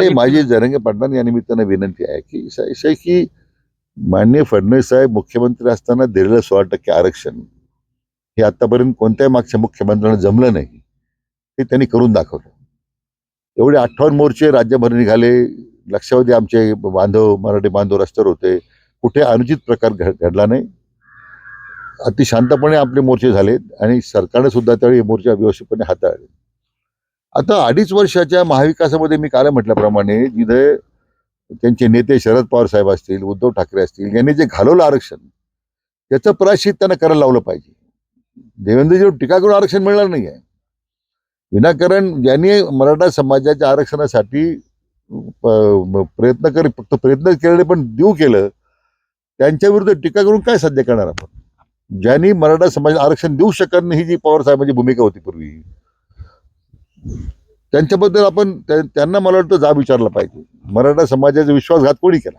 नाही माझी जरंगे पाटलांना या निमित्तानं विनंती आहे की असं आहे की माननीय फडणवीस साहेब मुख्यमंत्री असताना दिलेलं सोळा टक्के आरक्षण हे आतापर्यंत कोणत्याही मागच्या मुख्यमंत्र्यांना जमलं नाही. ते त्यांनी करून दाखवलं. एवढे अठ्ठावन्न मोर्चे राज्यभर निघाले. लक्षावधी आमचे बांधव मराठी बांधव रस्त्यावर होते. कुठे अनुचित प्रकार घड- घडला नाही. अति शांतपणे आपले मोर्चे झाले आणि सरकारने सुद्धा त्यावेळी हे मोर्चे व्यवस्थितपणे हाताळले. आता अडीच वर्षाच्या महाविकासामध्ये मी काल म्हटल्याप्रमाणे जिथे त्यांचे नेते शरद पवार साहेब असतील उद्धव ठाकरे असतील यांनी जे घालवलं आरक्षण त्याचं प्रायश्चित त्यांना करायला लावलं पाहिजे. देवेंद्रजी टीका करून आरक्षण मिळणार नाही आहे विनाकारण ज्यांनी मराठा समाजाच्या आरक्षणासाठी प्रयत्न कर फक्त प्रयत्न केलेले पण देऊ केलं त्यांच्या विरुद्ध टीका करून काय साध्य करणार आपण? ज्यांनी मराठा समाज आरक्षण देऊ शकत नाही ही जी पवार साहेबांची भूमिका होती पूर्वी त्यांच्याबद्दल आपण त्यांना मला वाटतं जा विचारला पाहिजे. मराठा समाजाचा विश्वासघात कोणी केला?